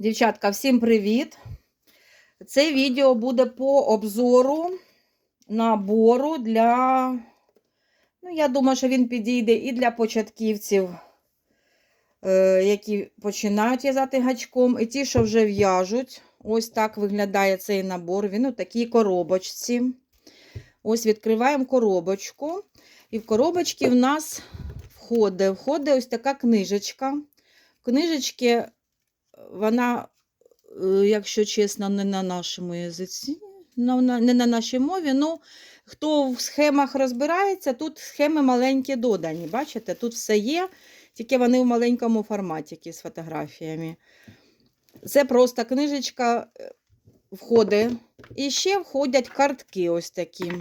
Дівчатка, всім привіт! Це відео буде по обзору набору для, ну, я думаю, що він підійде і для початківців, е, які починають в'язати гачком, і ті, що вже в'яжуть. Ось так виглядає цей набор. Він у такій коробочці. Ось відкриваємо коробочку. І в коробочці в нас входить, входить ось така книжечка. В книжечці вона, е, якщо чесно, не на нашому язиці, на- не на нашій мові. Ну, хто в схемах розбирається, тут схеми маленькі додані. Бачите, тут все є, тільки вони в маленькому форматі з фотографіями. Це просто книжечка е, входить. І ще входять картки ось такі.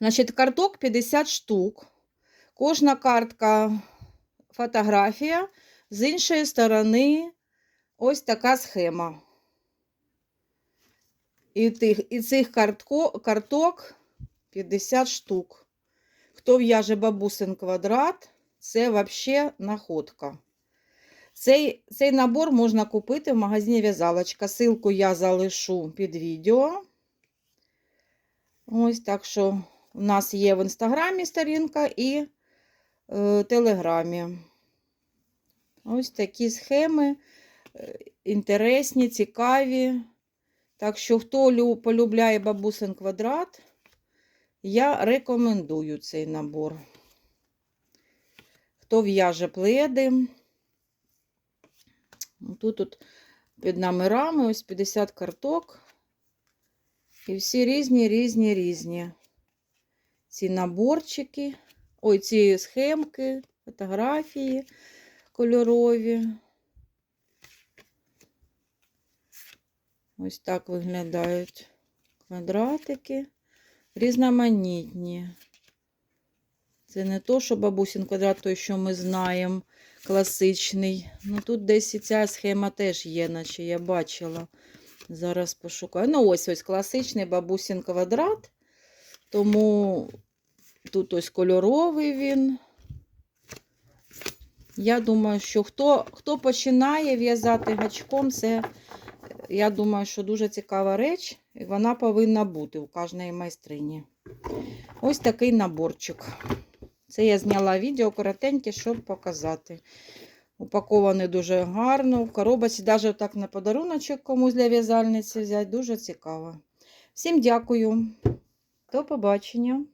Значить, карток 50 штук. Кожна картка фотографія. З іншої сторони, ось така схема. І, тих, і цих картко, карток 50 штук. Хто в'яже бабусин квадрат, це взагалі находка. Цей, цей набор можна купити в магазині в'язалочка. Силку я залишу під відео. Ось так що у нас є в інстаграмі сторінка і е, телеграмі. Ось такі схеми е, інтересні, цікаві. Так що, хто полюбляє бабусин квадрат, я рекомендую цей набор. Хто в'яже пледи. Тут от під номерами ось 50 карток. І всі різні, різні, різні. Ці наборчики, ой, ці схемки, фотографії кольорові. Ось так виглядають квадратики. Різноманітні. Це не то, що бабусін квадрат, той, що ми знаємо, класичний. Ну тут десь і ця схема теж є, наче я бачила. Зараз пошукаю. Ну, ось ось класичний бабусін квадрат. Тому тут ось кольоровий він. Я думаю, що хто, хто починає в'язати гачком, це, я думаю, що дуже цікава реч, і вона повинна бути у кожної майстрині. Ось такий наборчик. Це я зняла відео коротеньке, щоб показати. Упакований дуже гарно. В коробці, навіть так на подаруночок комусь для в'язальниці взяти, дуже цікаво. Всім дякую. До побачення.